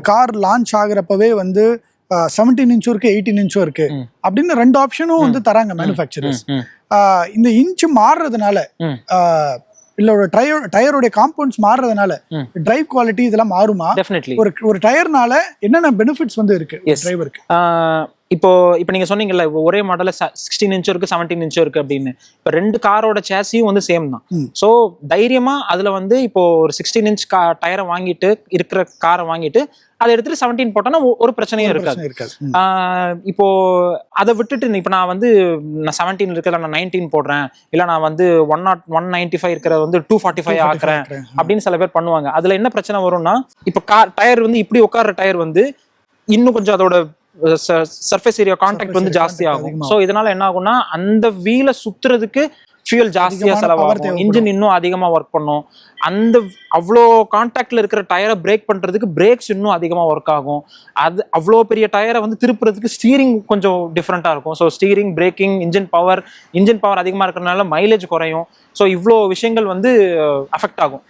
Car launch ஆகுறப்பவே வந்து seventeen இன்ச்சும் இருக்கு eighteen இன்ச்சும் இருக்கு. அப்படின்னு ரெண்டு ஆப்ஷனும் வந்து தராங்க மேனுஃபேக்சரர்ஸ் இந்த இன்ச் மாறுறதுனால இல்ல ஒரு டயர் டயருடைய காம்பவுண்ட்ஸ் மாறுறதுனால. டிரைவ் குவாலிட்டி இதெல்லாம் மாறுமா? ஒரு ஒரு டயர்னால என்னென்ன பெனிஃபிட்ஸ் வந்து இருக்கு. டிரைவருக்கு இப்போ இப்போ நீங்க சொன்னீங்கல்ல ஒரே மாடல்ல சிக்ஸ்டீன் இன்ச்சும் இருக்கு செவன்டீன் இன்ச்சும் இருக்கு அப்படின்னு. இப்போ ரெண்டு காரோட சேசியும் வந்து சேம் தான். ஸோ தைரியமா அதுல வந்து இப்போ ஒரு சிக்ஸ்டீன் இன்ச் கா டயரை வாங்கிட்டு இருக்கிற காரை வாங்கிட்டு அதை எடுத்துட்டு செவன்டீன் போட்டோன்னா ஒரு பிரச்சனையும் இருக்காது. இப்போ அதை விட்டுட்டு இப்போ நான் வந்து நான் செவன்டீன் இருக்கிறத நான் நைன்டீன் போடுறேன். இல்லை நான் வந்து one nought one ninety five இருக்கிறத வந்து டூ ஃபார்ட்டி ஃபைவ் ஆக்குறேன். அப்படின்னு சில பேர் பண்ணுவாங்க. அதுல என்ன பிரச்சனை வரும்னா இப்போ கார் டயர் வந்து இப்படி உட்கார்ற டயர் வந்து இன்னும் கொஞ்சம் அதோட சர்ஃபேஸ் ஏரியா கான்டாக்ட் வந்து ஜாஸ்தி ஆகும். ஸோ இதனால என்ன ஆகும்னா அந்த வீலை சுத்துறதுக்கு ஃபியூல் ஜாஸ்தியா அதிகமான power செலவாகும். இன்ஜின் இன்னும் அதிகமா ஒர்க் பண்ணும். அந்த அவ்வளோ கான்டாக்ட்ல இருக்கிற டயரை பிரேக் பண்றதுக்கு பிரேக்ஸ் இன்னும் அதிகமா ஒர்க் ஆகும். அது அவ்வளோ பெரிய டயரை வந்து திருப்புறதுக்கு ஸ்டீரிங் கொஞ்சம் டிஃப்ரெண்டா இருக்கும். So steering braking engine power engine power அதிகமா இருக்கிறதுனால மைலேஜ் குறையும். ஸோ இவ்வளோ விஷயங்கள் வந்து அஃபெக்ட் ஆகும்.